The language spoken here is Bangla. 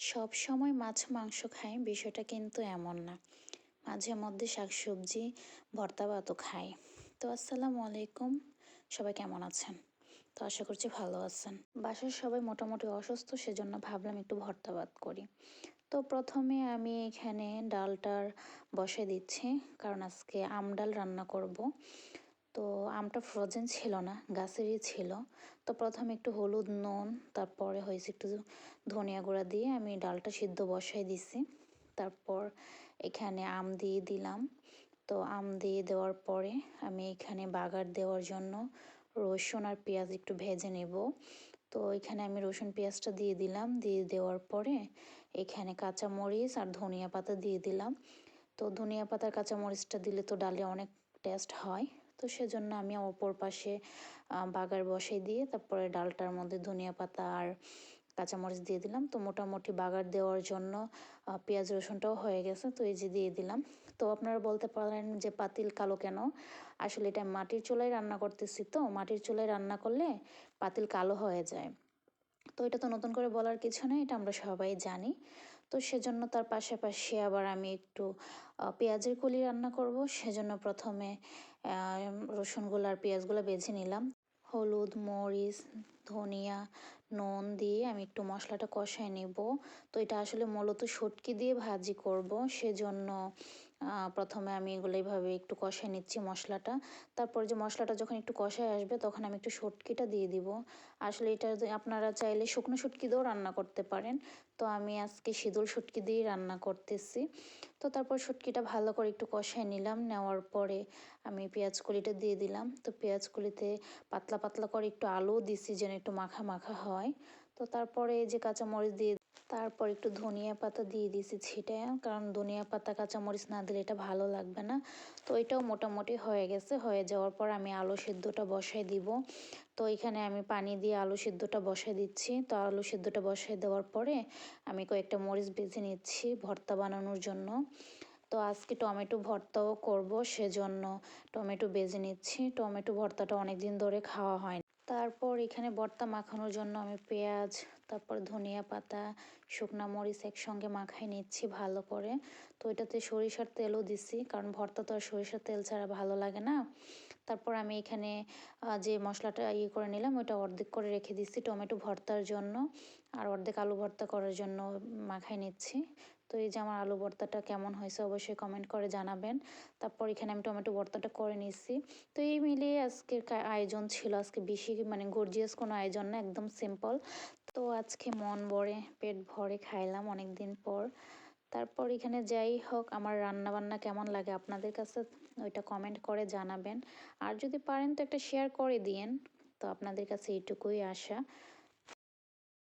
সব সময় মাছ, মাংস খাই, বিষয়টা কিন্তু এমন না। মাঝে মধ্যে শাকসবজি, ভর্তা ভাতও খাই। তো আসসালামু আলাইকুম। সবাই কেমন আছেন? তো আশা করছি ভালো আছেন। বাসার সবাই মোটামুটি অসুস্থ, সেজন্য ভাবলাম একটু ভর্তা ভাত করি। তো প্রথমে আমি এখানে ডালটার বসে দিচ্ছি, কারণ আজকে আম ডাল রান্না করব। তো আমটা ফ্রোজেন ছিল না, গাছেরই ছিল। তো প্রথমে একটু হলুদ, নুন, তারপরে হয়েছে একটু ধনিয়া গুঁড়া দিয়ে আমি ডালটা সিদ্ধ বসাই দিছি। তারপর এখানে আম দিয়ে দিলাম। তো আম দিয়ে দেওয়ার পরে আমি এখানে বাগার দেওয়ার জন্য রসুন আর পেঁয়াজ একটু ভেজে নেব। তো এখানে আমি রসুন, পেঁয়াজটা দিয়ে দিলাম। দিয়ে দেওয়ার পরে এখানে কাঁচামরিচ আর ধনিয়া পাতা দিয়ে দিলাম। তো ধনিয়া পাতার কাঁচামরিচটা দিলে তো ডালে অনেক টেস্ট হয়। তো সেজন্য আমি অপর পাশে বাগার বসাই দিয়ে তারপরে ডালটার মধ্যে ধনিয়া পাতা আর কাঁচামরিচ দিয়ে দিলাম। তো মোটামুটি বাগার দেওয়ার জন্য পেঁয়াজ রসুনটাও হয়ে গেছে। তো এই যে দিয়ে দিলাম। তো আপনারা বলতে পারেন যে পাতিল কালো কেন? আসলে এটা মাটির চুলায় রান্না করতেছি তো, মাটির চুলায় রান্না করলে পাতিল কালো হয়ে যায়। তো এটা তো নতুন করে বলার কিছু নেই, এটা আমরা সবাই জানি। তো সেজন্য তার পাশাপাশি আবার আমি একটু পেঁয়াজের কলি রান্না করব। সেজন্য প্রথমে রসুনগুলো আর পেঁয়াজগুলো বেছে নিলাম। হলুদ, মরিচ, ধনিয়া, নুন দিয়ে আমি একটু মশলাটা কষায় নেব। তো এটা আসলে মূলত শুটকি দিয়ে ভাজি করব। সেজন্য প্রথমে আমি এগুলো এইভাবে একটু কষায় নিচ্ছি মশলাটা। তারপর যে মশলাটা যখন একটু কষায় আসবে, তখন আমি একটু শুটকিটা দিয়ে দিব। আসলে এটা আপনারা চাইলে শুকনো শুটকি দিয়েও রান্না করতে পারেন। তো আমি আজকে শীতল শুটকি দিয়েই রান্না করতেছি। তো তারপর শুটকিটা ভালো করে একটু কষায় নিলাম। নেওয়ার পরে আমি পেঁয়াজ কলিটা দিয়ে দিলাম। তো পেঁয়াজ কলিতে পাতলা পাতলা করে একটু আলুও দিছি যেন একটু মাখা মাখা হয়। তো তারপরে যে কাঁচামরিচ দিয়ে তারপর একটু ধনিয়া পাতা দিয়ে দিয়েছি ছিটে, কারণ ধনিয়া পাতা, কাঁচামরিচ না দিলে এটা ভালো লাগবে না। তো এটাও মোটামুটি হয়ে গেছে। হয়ে যাওয়ার পর আমি আলু সিদ্ধটা বসাই দিব। তো এখানে আমি পানি দিয়ে আলু সিদ্ধটা বসাই দিচ্ছি। তো আলু সিদ্ধটা বসাই দেওয়ার পরে আমি কয়েকটা মরিচ বেছে নিচ্ছি ভর্তা বানানোর জন্য। তো আজকে টমেটো ভর্তাও করব সেজন্য টমেটো বেজে নিচ্ছি। টমেটো ভর্তাটা অনেক দিন ধরে খাওয়া হয় তারপর এখানে ভর্তা মাখানোর জন্য আমি পেঁয়াজ, তারপর ধনিয়া পাতা, শুকনা মরিচ একসঙ্গে মাখাই নিচ্ছি ভালো করে। তো এটাতে সরিষার তেলও দিছি, কারণ ভর্তা তো আর সরিষার তেল ছাড়া ভালো লাগে না। তারপর আমি এখানে যে মশলাটা ইয়ে করে নিলাম ওইটা অর্ধেক করে রেখে দিচ্ছি টমেটো ভর্তার জন্য। আর অর্ধেক আলু ভর্তা করার জন্য মাখাই নিচ্ছি। তো এই যে আমার আলু ভর্তাটা কেমন হয়েছে অবশ্যই কমেন্ট করে জানাবেন। তারপর এখানে আমি টমেটো ভর্তাটা করে নিচ্ছি তো এই মিলিয়ে আজকের আয়োজন ছিল। আজকে বেশি মানে গর্জিয়াস কোনো আয়োজন না, একদম সিম্পল তো আজকে মন ভরে, পেট ভরে খাইলাম অনেক দিন পর। তারপর এখানে যাই হোক, আমার রান্না বান্না কেমন লাগে আপনাদের কাছে ওইটা কমেন্ট করে জানাবেন। আর যদি পারেন তো একটা শেয়ার করে দিয়েন। তো আপনাদের কাছে এইটুকুই আশা।